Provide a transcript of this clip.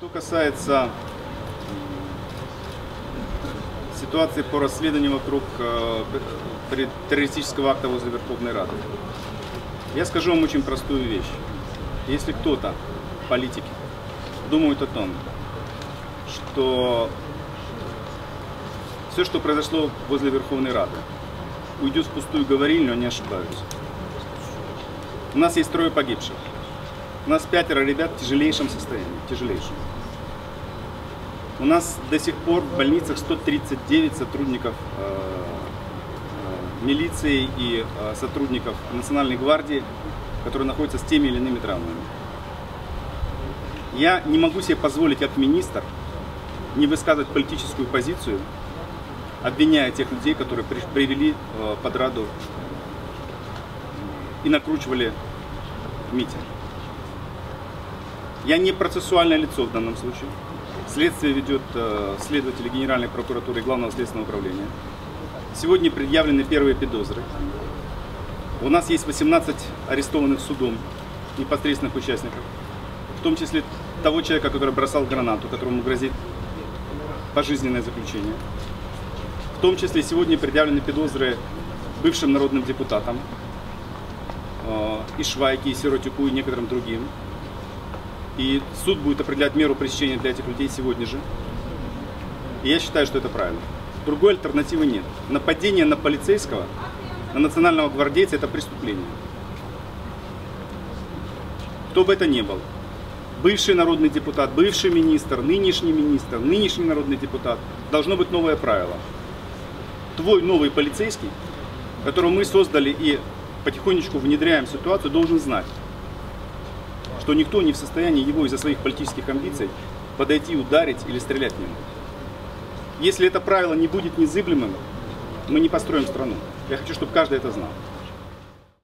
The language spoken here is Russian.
Что касается ситуации по расследованию вокруг э, террористического акта возле Верховной Рады, я скажу вам очень простую вещь. Если кто-то, политики, думают о том, что все, что произошло возле Верховной Рады, уйдет в пустую говорильню, они ошибаются. У нас есть трое погибших. У нас пятеро ребят в тяжелейшем состоянии, тяжелейшем. У нас до сих пор в больницах 139 сотрудников э, э, милиции и э, сотрудников Национальной гвардии, которые находятся с теми или иными травмами. Я не могу себе позволить как министр не высказывать политическую позицию, обвиняя тех людей, которые при- привели под Раду и накручивали митинг. Я не процессуальное лицо в данном случае. Следствие ведет э, следователи Генеральной прокуратуры и Главного следственного управления. Сегодня предъявлены первые подозры. У нас есть 18 арестованных судом непосредственных участников, в том числе того человека, который бросал гранату, которому грозит пожизненное заключение. В том числе сегодня предъявлены подозры бывшим народным депутатам э, и Швайке, и Сиротюку, и некоторым другим. И суд будет определять меру пресечения для этих людей сегодня же. И я считаю, что это правильно. Другой альтернативы нет. Нападение на полицейского, на национального гвардейца – это преступление. Кто бы это ни был. Бывший народный депутат, бывший министр, нынешний министр, нынешний народный депутат. Должно быть новое правило. Твой новый полицейский, которого мы создали и потихонечку внедряем ситуацию, должен знать, что никто не в состоянии его из-за своих политических амбиций подойти, ударить или стрелять в него. Если это правило не будет незыблемым, мы не построим страну. Я хочу, чтобы каждый это знал.